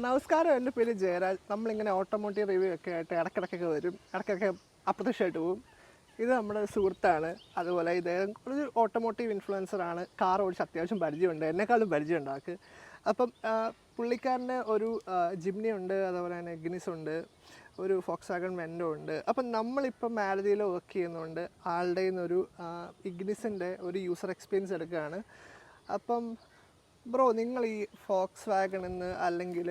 നമസ്കാരം എന്റെ പേര് ജയരാജ്. നമ്മളിങ്ങനെ ഓട്ടോമോട്ടീവ് റിവ്യൂ ഒക്കെ ആയിട്ട് ഇടക്കിടക്കൊക്കെ വരും. ഇടക്കിടക്ക് അപ്രത്യക്ഷമായിട്ട് പോകും ഇത് നമ്മുടെ സുഹൃത്താണ്. അതുപോലെ ഇദ്ദേഹം ഒരു ഓട്ടോമോട്ടീവ് ഇൻഫ്ലുവൻസറാണ് കാർ ഓടിച്ച് അത്യാവശ്യം പരിചയമുണ്ട്. എന്നെക്കാളും പരിചയം ഉണ്ടാക്ക് അപ്പം പുള്ളിക്കാരന് ഒരു ജിംനി ഉണ്ട്. അതുപോലെ തന്നെ ഇഗ്നിസ് ഉണ്ട്. ഒരു ഫോക്സ് ആഗൺ വെൻഡോ ഉണ്ട്. അപ്പം നമ്മളിപ്പം മാരുതിയിൽ വർക്ക് ചെയ്യുന്നുണ്ട്. ആളുടെ നിന്നൊരു ഇഗ്നിസിന്റെ ഒരു യൂസർ എക്സ്പീരിയൻസ് എടുക്കുകയാണ്. അപ്പം ബ്രോ നിങ്ങൾ ഈ ഫോക്സ് വാഗണിന്ന് അല്ലെങ്കിൽ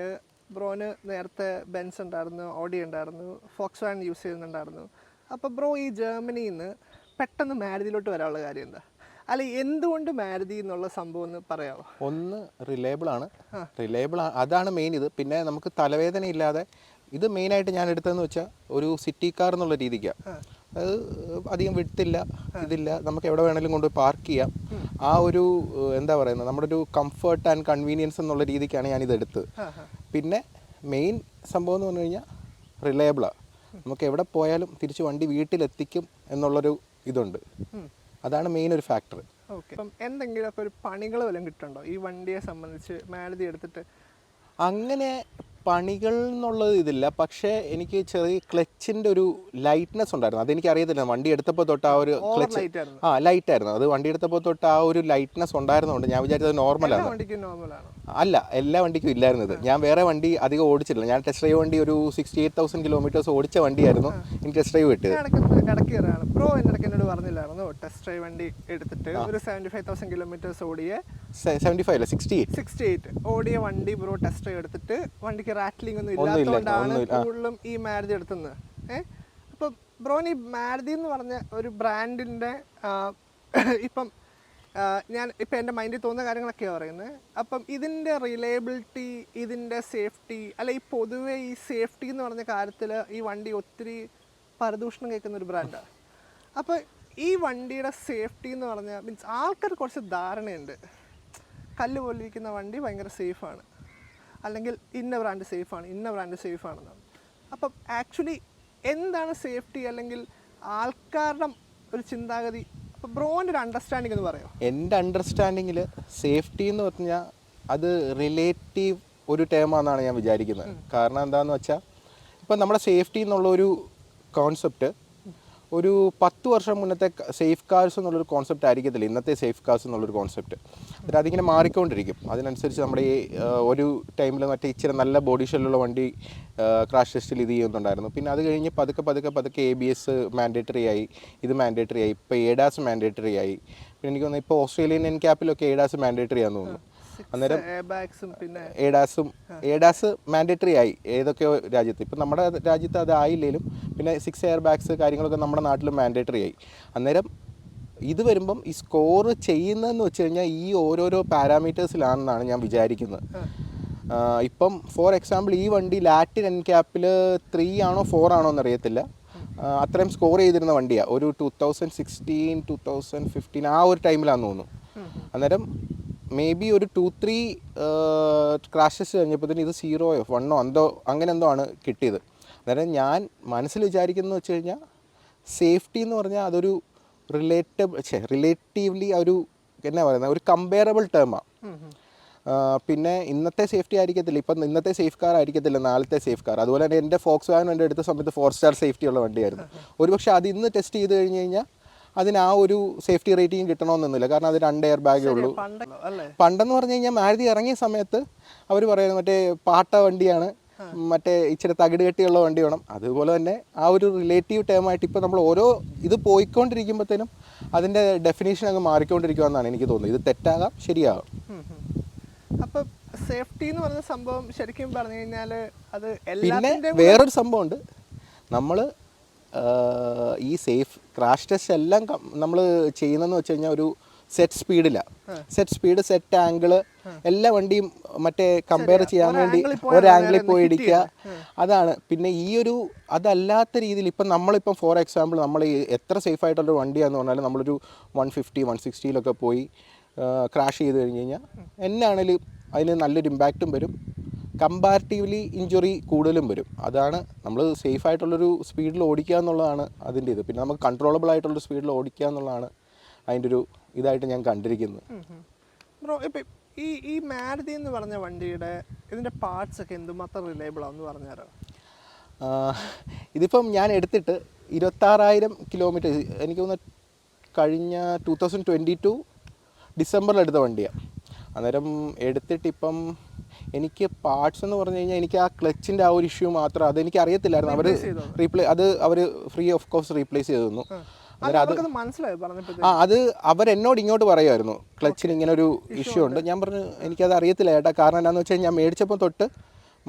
ബ്രോന് നേരത്തെ ബെൻസ് ഉണ്ടായിരുന്നു ഓഡി ഉണ്ടായിരുന്നു ഫോക്സ് വാഗൺ യൂസ് ചെയ്യുന്നുണ്ടായിരുന്നു. അപ്പോൾ ബ്രോ ഈ ജർമ്മനിയിൽ നിന്ന് പെട്ടെന്ന് മാരുതിയിലോട്ട് വരാനുള്ള കാര്യം എന്താ? അല്ല എന്തുകൊണ്ട് മാരുതി എന്നുള്ള സംഭവം എന്ന് പറയാമോ ഒന്ന് റിലയബിൾ ആണ്. റിലയബിൾ അതാണ് മെയിൻ ഇത്. പിന്നെ നമുക്ക് തലവേദന ഇല്ലാതെ ഇത് മെയിനായിട്ട് ഞാൻ എടുത്തതെന്ന് വെച്ചാൽ ഒരു സിറ്റി കാർ എന്നുള്ള രീതിക്കാണ് അത് അധികം വിട്ടില്ല ഇതില്ല. നമുക്ക് എവിടെ വേണമെങ്കിലും കൊണ്ടുപോയി പാർക്ക് ചെയ്യാം. ആ ഒരു എന്താ പറയുന്നത് നമ്മുടെ ഒരു കംഫർട്ട് ആൻഡ് കൺവീനിയൻസ് എന്നുള്ള രീതിക്കാണ് ഇത് എടുത്തത് പിന്നെ മെയിൻ സംഭവം എന്ന് പറഞ്ഞു കഴിഞ്ഞാൽ റിലയബിളാണ് നമുക്ക് എവിടെ പോയാലും തിരിച്ച് വണ്ടി വീട്ടിലെത്തിക്കും എന്നുള്ളൊരു ഇതുണ്ട്. അതാണ് മെയിൻ ഒരു ഫാക്ടർ അപ്പം എന്തെങ്കിലും എന്തെങ്കിലുമൊക്കെ ഒരു പണികൾ വല്ലതും കിട്ടുന്നുണ്ടോ ഈ വണ്ടിയെ സംബന്ധിച്ച് മാലതി എടുത്തിട്ട്? അങ്ങനെ പണികൾ എന്നുള്ളത് ഇതില്ല. പക്ഷേ എനിക്ക് ചെറിയ ക്ലച്ചിന്റെ ഒരു ലൈറ്റ്നെസ് ഉണ്ടായിരുന്നു. അതെനിക്ക് അറിയത്തില്ല വണ്ടി എടുത്തപ്പോൾ തൊട്ട് ആ ഒരു ക്ലച്ച് ആ ലൈറ്റ് ആയിരുന്നു. അത് വണ്ടി എടുത്തപ്പോൾ തൊട്ട് ആ ഒരു ലൈറ്റ്നെസ് ഉണ്ടായിരുന്നതുകൊണ്ട് ഞാൻ വിചാരിച്ചത് നോർമലാണ് അല്ല എല്ലാ വണ്ടിക്കും ഇല്ലായിരുന്നത്. ഞാൻ വേറെ വണ്ടി അധികം ഓടിച്ചിട്ടില്ല. ഞാൻ ടെസ്റ്റ് ഡ്രൈവ് വണ്ടി ഒരു സിക്സ്റ്റി എയ്റ്റ് തൗസൻഡ് കിലോമീറ്റേഴ്സ് ഓടിച്ച വണ്ടിയായിരുന്നു. എനിക്ക് ടെസ്റ്റ് ഡ്രൈവ് കിട്ടിയത് ഇടയ്ക്ക് കയറാണ് ബ്രോ എന്റെ എന്നോട് പറഞ്ഞില്ലായിരുന്നു. ടെസ്റ്റ് ഡ്രൈവ് വണ്ടി എടുത്തിട്ട് ഒരു സെവന്റി ഫൈവ് തൗസൻഡ് കിലോമീറ്റേഴ്സ് ഓടിയ സെവന്റി ഫൈവ് അല്ല സിക്സ്റ്റി എയ്റ്റ് സിക്സ്റ്റി എയ്റ്റ് ഓടിയ വണ്ടി ബ്രോ ടെസ്റ്റ് ഡ്രൈവ് എടുത്തിട്ട് വണ്ടിക്ക് റാറ്റ്ലിംഗ് ഒന്നും ഇല്ലാത്തതുകൊണ്ടാണ് കൂടുതലും ഈ മാരുതി എടുത്തുന്നത്. ഏഹ് അപ്പോൾ ബ്രോന് ഈ മാരുതി എന്ന് പറഞ്ഞ ഒരു ബ്രാൻഡിന്റെ ഇപ്പം ഞാൻ ഇപ്പം എന്റെ മൈൻഡിൽ തോന്നുന്ന കാര്യങ്ങളൊക്കെയാണ് പറയുന്നത് അപ്പം ഇതിന്റെ റിലയബിലിറ്റി ഇതിന്റെ സേഫ്റ്റി അല്ല ഈ പൊതുവേ ഈ സേഫ്റ്റി എന്ന് പറഞ്ഞ കാര്യത്തിൽ ഈ വണ്ടി ഒത്തിരി പരദൂഷണം കേൾക്കുന്ന ഒരു ബ്രാൻഡാണ് അപ്പോൾ ഈ വണ്ടിയുടെ സേഫ്റ്റി എന്ന് പറഞ്ഞാൽ മീൻസ് ആൾക്കാർ കുറച്ച് ധാരണയുണ്ട്. കല്ല് പോലിരിക്കുന്ന വണ്ടി ഭയങ്കര സേഫാണ് അല്ലെങ്കിൽ ഇന്ന ബ്രാൻഡ് സേഫാണ് ഇന്ന ബ്രാൻഡ് സേഫാണെന്നാണ് അപ്പം ആക്ച്വലി എന്താണ് സേഫ്റ്റി അല്ലെങ്കിൽ ആൾക്കാരുടെ ഒരു ചിന്താഗതി ബ്രോന്റെ ഒരു അണ്ടർസ്റ്റാൻഡിങ് എന്ന് പറയോ? എന്റെ അണ്ടർസ്റ്റാൻഡിങ്ങിൽ സേഫ്റ്റി എന്ന് പറഞ്ഞാൽ അത് റിലേറ്റീവ് ഒരു ടേമാണെന്നാണ് ഞാൻ വിചാരിക്കുന്നത്. കാരണം എന്താണെന്ന് വെച്ചാൽ ഇപ്പം നമ്മുടെ സേഫ്റ്റി എന്നുള്ള ഒരു കോൺസെപ്റ്റ് ഒരു പത്ത് വർഷം മുന്നത്തെ സേഫ് കാർസ് എന്നുള്ളൊരു കോൺസെപ്റ്റ് ആയിരിക്കത്തില്ല. ഇന്നത്തെ സേഫ് കാർസ് എന്നുള്ളൊരു കോൺസെപ്റ്റ് എന്നിട്ട് അതിങ്ങനെ മാറിക്കൊണ്ടിരിക്കും. അതിനനുസരിച്ച് നമ്മുടെ ഈ ഒരു ടൈമിൽ മറ്റേ ഇച്ചിരി നല്ല ബോഡി ഷെല്ലുള്ള വണ്ടി ക്രാഷ് ടെസ്റ്റിൽ ഇത് ചെയ്യുന്നുണ്ടായിരുന്നു. പിന്നെ അത് കഴിഞ്ഞ് പതുക്കെ പതുക്കെ പതുക്കെ എ ബി എസ് മാൻഡേറ്ററി ആയി ഇത് മാൻഡേറ്ററി ആയി ഇപ്പോൾ എഡാസ് മാൻഡേറ്ററി ആയി. പിന്നെ എനിക്ക് തോന്നുന്നു ഇപ്പോൾ ഓസ്ട്രേലിയൻ എൻ ക്യാപ്പിലൊക്കെ എഡാസ് മാൻഡേറ്ററി ആണെന്ന് തോന്നുന്നു. അന്നേരം എഡാസും എഡാസ് മാൻഡേറ്ററി ആയി ഏതൊക്കെയോ രാജ്യത്ത്. ഇപ്പം നമ്മുടെ രാജ്യത്ത് അത് ആയില്ലേലും പിന്നെ സിക്സ് എയർ ബാഗ്സ് കാര്യങ്ങളൊക്കെ നമ്മുടെ നാട്ടിൽ മാൻഡേറ്ററി ആയി. അന്നേരം ഇത് വരുമ്പം ഈ സ്കോർ ചെയ്യുന്നതെന്ന് വെച്ച് കഴിഞ്ഞാൽ ഈ ഓരോരോ പാരാമീറ്റേഴ്സിലാണെന്നാണ് ഞാൻ വിചാരിക്കുന്നത്. ഇപ്പം ഫോർ എക്സാമ്പിൾ ഈ വണ്ടി ലാറ്റിൻ എൻ ക്യാപ്പിൽ ത്രീ ആണോ ഫോർ ആണോ എന്നറിയത്തില്ല. അത്രയും സ്കോർ ചെയ്തിരുന്ന വണ്ടിയാണ് ഒരു two thousand sixteen two thousand fifteen ആ ഒരു ടൈമിലാണെന്ന് തോന്നുന്നു. അന്നേരം മേ ബി ഒരു ടു ത്രീ ക്രാഷസ് കഴിഞ്ഞപ്പോഴത്തേന് ഇത് സീറോയോ വണ്ണോ എന്തോ അങ്ങനെ എന്തോ ആണ് കിട്ടിയത്. അന്നേരം ഞാൻ മനസ്സിൽ വിചാരിക്കുന്നത് വെച്ച് കഴിഞ്ഞാൽ സേഫ്റ്റി എന്ന് പറഞ്ഞാൽ അതൊരു റിലേറ്റബിൾ ഛേ റിലേറ്റീവ്ലി ഒരു എന്നാ പറയുന്നത് ഒരു കമ്പയറബിൾ ടേമാണ് പിന്നെ ഇന്നത്തെ സേഫ്റ്റി ആയിരിക്കത്തില്ല. ഇപ്പം ഇന്നത്തെ സേഫ് കാർ ആയിരിക്കത്തില്ല നാളത്തെ സേഫ് കാർ അതുപോലെ തന്നെ എന്റെ ഫോക്സ് വാഗൻ എന്റെ എടുത്ത സമയത്ത് ഫോർ സ്റ്റാർ സേഫ്റ്റി ഉള്ള വണ്ടിയായിരുന്നു. ഒരുപക്ഷെ അത് ഇന്ന് ടെസ്റ്റ് ചെയ്ത് കഴിഞ്ഞ് കഴിഞ്ഞാൽ അതിന് ആ ഒരു സേഫ്റ്റി റേറ്റിംഗ് കിട്ടണമെന്നൊന്നുമില്ല. കാരണം അത് രണ്ട് എയർ ബാഗേ ഉള്ളൂ പണ്ടെന്ന് പറഞ്ഞു കഴിഞ്ഞാൽ മാരുതി ഇറങ്ങിയ സമയത്ത് അവർ പറയുന്നത് മറ്റേ പാട്ട വണ്ടിയാണ്. മറ്റേ ഇച്ചിരി തകിട് കെട്ടിയുള്ള വണ്ടി വേണം. അതുപോലെ തന്നെ ആ ഒരു റിലേറ്റീവ് ടേം ആയിട്ട് ഇപ്പോൾ നമ്മൾ ഓരോ ഇത് പോയിക്കൊണ്ടിരിക്കുമ്പോഴത്തേനും അതിന്റെ ഡെഫിനേഷൻ അങ്ങ് മാറിക്കൊണ്ടിരിക്കുമെന്നാണ് എനിക്ക് തോന്നുന്നത്. ഇത് തെറ്റാകാം ശരിയാകാം. അപ്പം സേഫ്റ്റി എന്ന് പറഞ്ഞ സംഭവം ശരിക്കും പറഞ്ഞു കഴിഞ്ഞാൽ അത് പിന്നെ വേറൊരു സംഭവമുണ്ട്. നമ്മൾ ഈ സേഫ് ക്രാഷ് ടെസ്റ്റ് എല്ലാം നമ്മൾ ചെയ്യുന്നതെന്ന് വെച്ച് കഴിഞ്ഞാൽ ഒരു സെറ്റ് സ്പീഡിലാണ് സെറ്റ് സ്പീഡ് സെറ്റ് ആംഗിൾ എല്ലാ വണ്ടിയും മറ്റേ കമ്പയർ ചെയ്യാൻ വേണ്ടി ഒരാംഗിളിൽ ഒരു ആംഗിളിൽ പോയി ഇടിക്കുക. അതാണ്. പിന്നെ ഈ ഒരു അതല്ലാത്ത രീതിയിൽ ഇപ്പം നമ്മളിപ്പം ഫോർ എക്സാമ്പിൾ നമ്മൾ എത്ര സേഫ് ആയിട്ടുള്ള വണ്ടിയാന്ന് പറഞ്ഞാൽ നമ്മളൊരു വൺ ഫിഫ്റ്റി വൺ സിക്സ്റ്റിയിലൊക്കെ പോയി ക്രാഷ് ചെയ്ത് കഴിഞ്ഞ് കഴിഞ്ഞാൽ എന്നാണേലും അതിന് നല്ലൊരു ഇമ്പാക്റ്റും വരും. കമ്പാരിറ്റീവ്ലി ഇഞ്ചുറി കൂടുതലും വരും. അതാണ് നമ്മൾ സേഫ് ആയിട്ടുള്ളൊരു സ്പീഡിൽ ഓടിക്കുക എന്നുള്ളതാണ് അതിന്റെ ഇത്. പിന്നെ നമുക്ക് കൺട്രോളബിൾ ആയിട്ടുള്ള സ്പീഡിൽ ഓടിക്കുക എന്നുള്ളതാണ് അതിന്റെ ഒരു ഇതായിട്ട് ഞാൻ കണ്ടിരിക്കുന്നത്. ബ്രോ ഇപ്പം ഈ ഈ മാരുതി എന്ന് പറഞ്ഞ വണ്ടിയുടെ ഇതിന്റെ പാർട്സ് ഒക്കെ എന്തുമാത്രം റിലയബിൾ ആണെന്ന് പറഞ്ഞുതരാം ആ, ഇതിപ്പം ഞാൻ എടുത്തിട്ട് ഇരുപത്താറായിരം കിലോമീറ്റർ എനിക്ക് തോന്നുന്നു കഴിഞ്ഞ ടു തൗസൻഡ് ട്വന്റി ടു ഡിസംബറിൽ എടുത്ത വണ്ടിയാണ് അന്നേരം എടുത്തിട്ട് ഇപ്പം എനിക്ക് പാർട്സ് എന്ന് പറഞ്ഞു കഴിഞ്ഞാൽ എനിക്ക് ആ ക്ലച്ചിന്റെ ആ ഒരു ഇഷ്യൂ മാത്രം അതെനിക്ക് അറിയത്തില്ലായിരുന്നു. അവർ റീപ്ലേ അത് അവർ ഫ്രീ ഓഫ് കോഴ്സ് റീപ്ലേസ് ചെയ്തു തന്നു. ആ. അത് അവരെന്നോട് ഇങ്ങോട്ട് പറയുമായിരുന്നു ക്ലച്ചിന് ഇങ്ങനെ ഒരു ഇഷ്യൂ ഉണ്ട്. ഞാൻ പറഞ്ഞു എനിക്കത് അറിയത്തില്ല ഏട്ടാ. കാരണം എന്താണെന്ന് വെച്ചാൽ ഞാൻ മേടിച്ചപ്പോൾ തൊട്ട്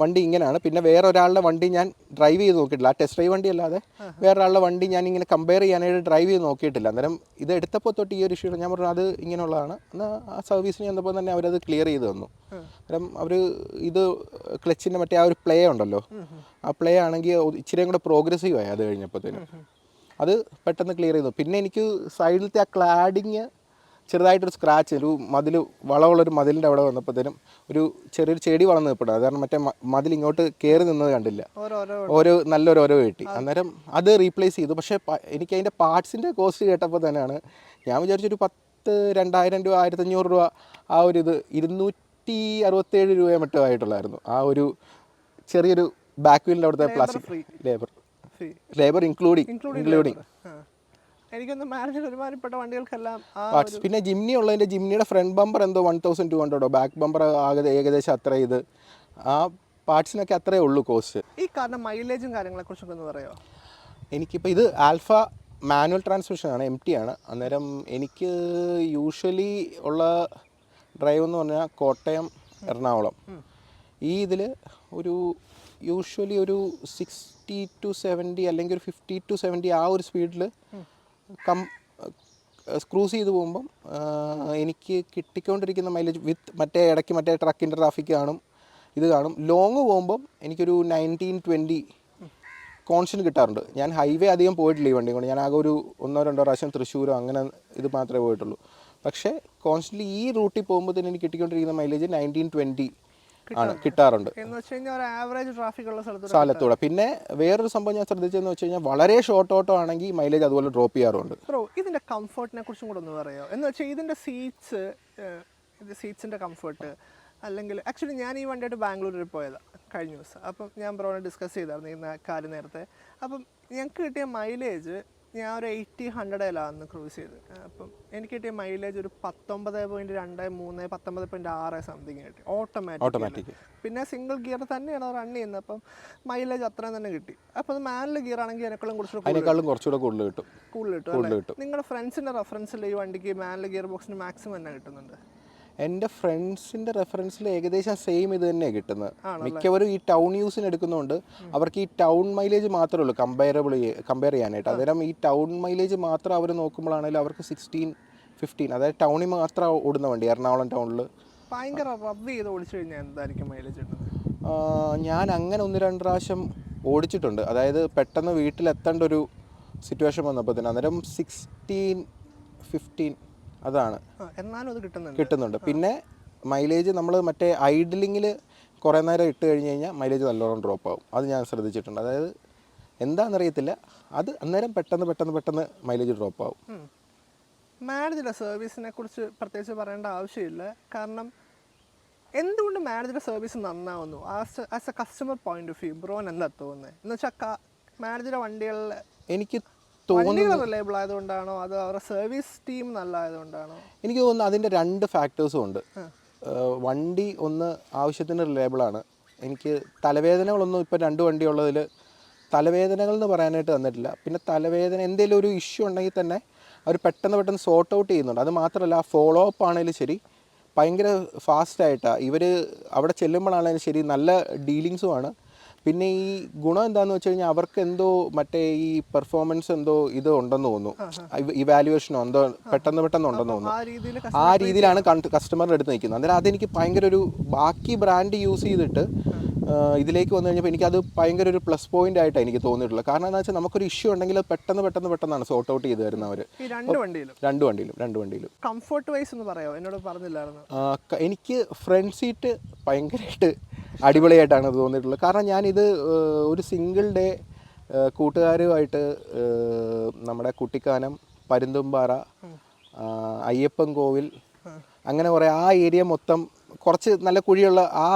വണ്ടി ഇങ്ങനെയാണ്. പിന്നെ വേറെ ഒരാളുടെ വണ്ടി ഞാൻ ഡ്രൈവ് ചെയ്ത് നോക്കിയിട്ടില്ല. ആ ടെസ്റ്റ് ഡ്രൈവ് വണ്ടി അല്ലാതെ വേറെ ഒരാളുടെ വണ്ടി ഞാൻ ഇങ്ങനെ കമ്പയർ ചെയ്യാനായിട്ട് ഡ്രൈവ് ചെയ്ത് നോക്കിയിട്ടില്ല. അന്നേരം ഇത് എടുത്തപ്പോൾ തൊട്ട് ഈ ഒരു ഇഷ്യൂ ഞാൻ പറഞ്ഞു അത് ഇങ്ങനെയുള്ളതാണ്. എന്നാൽ ആ സർവീസിന് ചെന്നപ്പോൾ തന്നെ അവരത് ക്ലിയർ ചെയ്ത് തന്നു. അന്നേരം അവർ ഇത് ക്ലച്ചിന്റെ മറ്റേ ആ ഒരു പ്ലേ ഉണ്ടല്ലോ ആ പ്ലേ ആണെങ്കിൽ ഇച്ചിരിയും കൂടെ പ്രോഗ്രസീവ് ആയി അത് കഴിഞ്ഞപ്പോഴത്തേനും അത് പെട്ടെന്ന് ക്ലിയർ ചെയ്തു. പിന്നെ എനിക്ക് സൈഡിലത്തെ ആ ക്ലാഡിങ് ചെറുതായിട്ടൊരു സ്ക്രാച്ച് ഒരു മതിൽ വളവുള്ളൊരു മതിലിന്റെ അവിടെ വന്നപ്പോഴത്തേനും ഒരു ചെറിയൊരു ചെടി വളർന്ന് നിൽപ്പുണ്ട്. അത് കാരണം മറ്റേ മതിൽ ഇങ്ങോട്ട് കയറി നിന്നത് കണ്ടില്ല. ഓരോ നല്ലൊരു ഓരോ കിട്ടി അന്നേരം അത് റീപ്ലേസ് ചെയ്തു. പക്ഷേ എനിക്ക് അതിന്റെ പാർട്സിന്റെ കോസ്റ്റ് കേട്ടപ്പോൾ തന്നെയാണ് ഞാൻ വിചാരിച്ചൊരു പത്ത് രണ്ടായിരം രൂപ ആയിരത്തഞ്ഞൂറ് രൂപ ആ ഒരു ഇത് ഇരുന്നൂറ്റി അറുപത്തേഴ് രൂപയെ മറ്റോ ആയിട്ടുള്ളായിരുന്നു. ആ ഒരു ചെറിയൊരു ബാക്ക് വീലിന്റെ അവിടുത്തെ plastic labour labour including including എനിക്കൊന്ന് മാരുതിയിൽ ഒരുമാതിരിപ്പെട്ട വണ്ടികൾക്കെല്ലാം ആ പിന്നെ ജിംനി ഉള്ളതിന്റെ ജിംനിയുടെ ഫ്രണ്ട് ബമ്പർ എന്തോ വൺ തൗസൻഡ് ടു ഹൺഡ്രഡോ ബാക്ക് ബമ്പർ ആകെ ഏകദേശം അത്ര ഇത്. ആ പാർട്സിനൊക്കെ അത്രേ ഉള്ളൂ കോസ്റ്റ്. ഈ കാറിന്റെ മൈലേജും കാര്യങ്ങളെ കുറിച്ചൊക്കെ ഒന്ന് പറയോ എനിക്കിപ്പോൾ ഇത് ആൽഫ മാനുവൽ ട്രാൻസ്മിഷൻ ആണ് എം ടി ആണ്. അന്നേരം എനിക്ക് യൂഷ്വലി ഉള്ള ഡ്രൈവ് എന്ന് പറഞ്ഞാൽ കോട്ടയം എറണാകുളം. ഈ ഇതിൽ ഒരു യൂഷ്വലി ഒരു സിക്സ്റ്റി ടു സെവന്റി അല്ലെങ്കിൽ ഒരു ഫിഫ്റ്റി ടു സെവന്റി ആ ഒരു സ്പീഡിൽ കം സ്ക്രൂസ് ചെയ്ത് പോകുമ്പം എനിക്ക് കിട്ടിക്കൊണ്ടിരിക്കുന്ന മൈലേജ് വിത്ത് മറ്റേ ഇടയ്ക്ക് മറ്റേ ട്രക്കിന്റെ ട്രാഫിക് കാണും ഇത് കാണും. ലോങ് പോകുമ്പം എനിക്കൊരു നയന്റീൻ ട്വന്റി കോൺസ്റ്റന്റ് കിട്ടാറുണ്ട്. ഞാൻ ഹൈവേ അധികം പോയിട്ടില്ല ഈ വണ്ടി കൊണ്ട്. ഞാൻ ആകെ ഒരു ഒന്നോ രണ്ടോ പ്രാവശ്യം തൃശ്ശൂരോ അങ്ങനെ ഇത് മാത്രമേ പോയിട്ടുള്ളൂ. പക്ഷേ കോൺസ്റ്റന്റ് ഈ റൂട്ടിൽ പോകുമ്പോൾ തന്നെ എനിക്ക് കിട്ടിക്കൊണ്ടിരിക്കുന്ന മൈലേജ് നയന്റീൻ ട്വന്റി ആണ് കിട്ടാറുണ്ട്. എന്ന് വെച്ച് ഒരു ആവറേജ് ട്രാഫിക് ഉള്ള സ്ഥലത്ത് സ്ഥലത്തൂടെ പിന്നെ വേറൊരു സംഭവം ഞാൻ ശ്രദ്ധിച്ചതെന്ന് വെച്ച് കഴിഞ്ഞാൽ വളരെ ഷോർട്ട് ഓട്ടോ ആണെങ്കിൽ മൈലേജ് അതുപോലെ ഡ്രോപ്പ് ചെയ്യാറുണ്ട്. ബ്രോ ഇതിന്റെ കംഫർട്ടിനെ കുറിച്ചും കൂടെ ഒന്ന് പറയാമോ എന്ന് വെച്ചാൽ ഇതിന്റെ സീറ്റ്സ് സീറ്റ്സിന്റെ കംഫർട്ട് അല്ലെങ്കിൽ ആക്ച്വലി ഞാൻ ഈ വണ്ടിയായിട്ട് ബാംഗ്ലൂരിൽ പോയതാണ് കഴിഞ്ഞ ദിവസം. അപ്പം ഞാൻ ബ്രോനെ ഡിസ്കസ് ചെയ്തായിരുന്നു ഇന്ന് കാര്യം നേരത്തെ. അപ്പം ഞങ്ങൾക്ക് കിട്ടിയ മൈലേജ് ഞാൻ ഒരു എയ്റ്റി ഹൺഡ്രഡിലാണ് ക്രൂസ് ചെയ്ത്. അപ്പം എനിക്ക് കിട്ടിയ മൈലേജ് ഒരു പത്തൊമ്പത് പോയിന്റ് രണ്ട് മൂന്ന് പത്തൊമ്പത് പോയിന്റ് ആറ് സംതിങ് കിട്ടി. ഓട്ടോമാറ്റിക് പിന്നെ സിംഗിൾ ഗിയർ തന്നെയാണ് റൺ ചെയ്യുന്നത്. അപ്പം മൈലേജ് അത്രയും തന്നെ കിട്ടി. അപ്പം മാനുവൽ ഗിയർ ആണെങ്കിൽ അതിനേക്കാളും കുറച്ചുകൂടെ കൂടുതൽ കിട്ടും. കൂടുതൽ കിട്ടും കിട്ടും. നിങ്ങളുടെ ഫ്രണ്ട്സിന്റെ റെഫറൻസിൽ ഈ വണ്ടിക്ക് മാനുവൽ ഗിയർ ബോക്സിന് മാക്സിമം തന്നെ കിട്ടുന്നുണ്ട്? എന്റെ ഫ്രണ്ട്സിന്റെ റെഫറൻസിൽ ഏകദേശം സെയിം ഇത് തന്നെയാണ് കിട്ടുന്നത്. മിക്കവരും ഈ ടൗൺ യൂസിന് എടുക്കുന്നതുകൊണ്ട് അവർക്ക് ഈ ടൗൺ മൈലേജ് മാത്രമേ ഉള്ളൂ കമ്പയറബിൾ കമ്പയർ ചെയ്യാനായിട്ട്. അന്നേരം ഈ ടൗൺ മൈലേജ് മാത്രം അവർ നോക്കുമ്പോഴാണെങ്കിലും അവർക്ക് സിക്സ്റ്റീൻ ഫിഫ്റ്റീൻ അതായത് ടൗണിൽ മാത്രം ഓടുന്ന വണ്ടി എറണാകുളം ടൗണിൽ ഭയങ്കര റബ്ബ് ചെയ്ത് ഓടിച്ചു കഴിഞ്ഞാൽ എന്തായിരിക്കും മൈലേജ് കിട്ടുന്നത്? ഞാൻ അങ്ങനെ ഒന്ന് രണ്ട് പ്രാവശ്യം ഓടിച്ചിട്ടുണ്ട്. അതായത് പെട്ടെന്ന് വീട്ടിലെത്തേണ്ട ഒരു സിറ്റുവേഷൻ വന്നപ്പോൾ തന്നെ അന്നേരം സിക്സ്റ്റീൻ ഫിഫ്റ്റീൻ അതാണ്. എന്നാലും അത് കിട്ടുന്നുണ്ട്. കിട്ടുന്നുണ്ട്. പിന്നെ മൈലേജ് നമ്മൾ മറ്റേ ഐഡലിങ്ങിൽ കുറേ നേരം ഇട്ട് കഴിഞ്ഞ് കഴിഞ്ഞാൽ മൈലേജ് നല്ലോണം ഡ്രോപ്പ് ആവും. അത് ഞാൻ ശ്രദ്ധിച്ചിട്ടുണ്ട്. അതായത് എന്താണെന്നറിയത്തില്ല അത് അന്നേരം പെട്ടെന്ന് പെട്ടെന്ന് പെട്ടെന്ന് മൈലേജ് ഡ്രോപ്പ് ആവും. മാരുതിയുടെ സർവീസിനെ കുറിച്ച് പ്രത്യേകിച്ച് പറയേണ്ട ആവശ്യമില്ല. കാരണം എന്തുകൊണ്ട് മാരുതിയുടെ service നന്നാവുന്നു? As as a customer point of view ബ്രോൻ എന്താ തോന്നുന്നത് എന്ന് വെച്ചാൽ മാരുതിയുടെ വണ്ടികളിൽ എനിക്ക് വണ്ടികൾ റിലയബിൾ ആയതുകൊണ്ടാണോ? അതോ അവരുടെ സർവീസ് ടീം നല്ല ആയതുകൊണ്ടാണോ എനിക്ക് തോന്നുന്നു അതിന്റെ രണ്ട് ഫാക്ടേഴ്സും ഉണ്ട്. വണ്ടി ഒന്ന് ആവശ്യത്തിന് റിലയബിൾ ആണ്. എനിക്ക് തലവേദനകളൊന്നും ഇപ്പോൾ രണ്ട് വണ്ടി ഉള്ളതിൽ തലവേദനകൾ എന്ന് പറയാനായിട്ട് തന്നിട്ടില്ല. പിന്നെ തലവേദന എന്തെങ്കിലും ഒരു ഇഷ്യൂ ഉണ്ടെങ്കിൽ തന്നെ അവർ പെട്ടെന്ന് പെട്ടെന്ന് സോർട്ട് ഔട്ട് ചെയ്യുന്നുണ്ട്. അത് മാത്രമല്ല ഫോളോ അപ്പ് ആണെങ്കിലും ശരി ഭയങ്കര ഫാസ്റ്റായിട്ടാണ് ഇവർ അവിടെ ചെല്ലുമ്പോഴാണെങ്കിലും ശരി നല്ല ഡീലിങ്സുമാണ് പിന്നെ ഈ ഗുണം എന്താണെന്ന് വെച്ച് കഴിഞ്ഞാൽ അവർക്ക് എന്തോ മറ്റേ ഈ പെർഫോമൻസ് എന്തോ ഇത് ഉണ്ടെന്ന് തോന്നുന്നു. ഇവാലുവേഷനോ എന്തോ പെട്ടെന്ന് പെട്ടെന്ന് ഉണ്ടെന്ന് തോന്നുന്നു. ആ രീതിയിലാണ് കസ്റ്റമറിന്റെ അടുത്ത് നിൽക്കുന്നത്. അന്നേരം അതെനിക്ക് ഭയങ്കര ഒരു ബാക്കി ബ്രാൻഡ് യൂസ് ചെയ്തിട്ട് ഇതിലേക്ക് വന്നു കഴിഞ്ഞപ്പോൾ എനിക്കത് ഭയങ്കര ഒരു പ്ലസ് പോയിന്റ് ആയിട്ടാണ് എനിക്ക് തോന്നിയിട്ടുള്ളത്. കാരണം എന്താ വെച്ചാൽ നമുക്കൊരു ഇഷ്യൂ ഉണ്ടെങ്കിൽ പെട്ടെന്ന് പെട്ടെന്ന് പെട്ടെന്നാണ് സോർട്ട് ഔട്ട് ചെയ്ത് തരുന്നവർ ഈ രണ്ട് വണ്ടിയിലും? രണ്ട് വണ്ടിയിലും രണ്ട് വണ്ടിയിലും. കംഫർട്ട് വൈസ് എന്ന് പറയാമോ എന്നോട് പറഞ്ഞില്ലായിരുന്നു. എനിക്ക് ഫ്രണ്ട് സീറ്റ് ഭയങ്കരമായിട്ട് അടിപൊളിയായിട്ടാണ് തോന്നിയിട്ടുള്ളത്. കാരണം ഞാനിത് ആ, ഒരു സിംഗിൾ ഡേ കൂട്ടുകാരുമായിട്ട് നമ്മുടെ കുട്ടിക്കാനം പരുന്തുംപാറ അയ്യപ്പൻ കോവിൽ അങ്ങനെ കുറേ ആ ഏരിയ മൊത്തം കുറച്ച് നല്ല കുഴിയുള്ള ആ